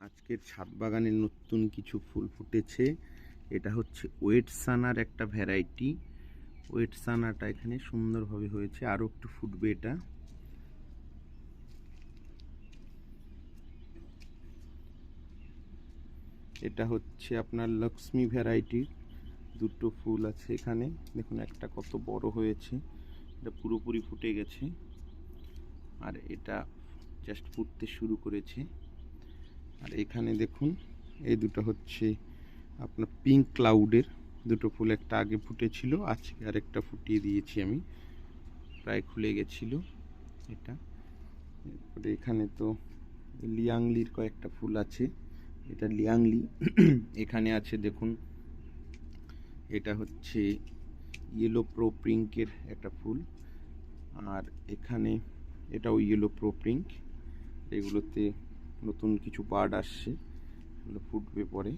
আজকের ছাদ বাগানে নতুন কিছু ফুল ফুটেছে। এটা হচ্ছে ওয়েট সানার একটা ভ্যারাইটি। ওয়েট সানাটা এখানে সুন্দরভাবে হয়েছে। আরও একটু ফুটবে এটা। এটা হচ্ছে আপনার লক্ষ্মী ভ্যারাইটির। দুটো ফুল আছে এখানে। দেখুন, একটা কত বড় হয়েছে। এটা পুরোপুরি ফুটে গেছে। আর এটা জাস্ট ফুটতে শুরু করেছে। আর এখানে দেখুন, এই দুটো হচ্ছে আপনার পিঙ্ক ক্লাউডের দুটো ফুল একটা আগে ফুটেছিল, আজকে আরেকটা ফুটিয়ে দিয়েছি আমি। প্রায় খুলে গেছিল এটা। এরপরে এখানে তো লিয়াংলির কয়েকটা ফুল আছে। এটা লিয়াংলি। এখানে আছে দেখুন, এটা হচ্ছে ইয়েলো প্রো পিঙ্কের একটা ফুল। আর এখানে এটাও ইয়েলো প্রো পিঙ্ক এগুলোতে নতুন কিছু পার্ট আসছে এগুলো ফুটবে পরে।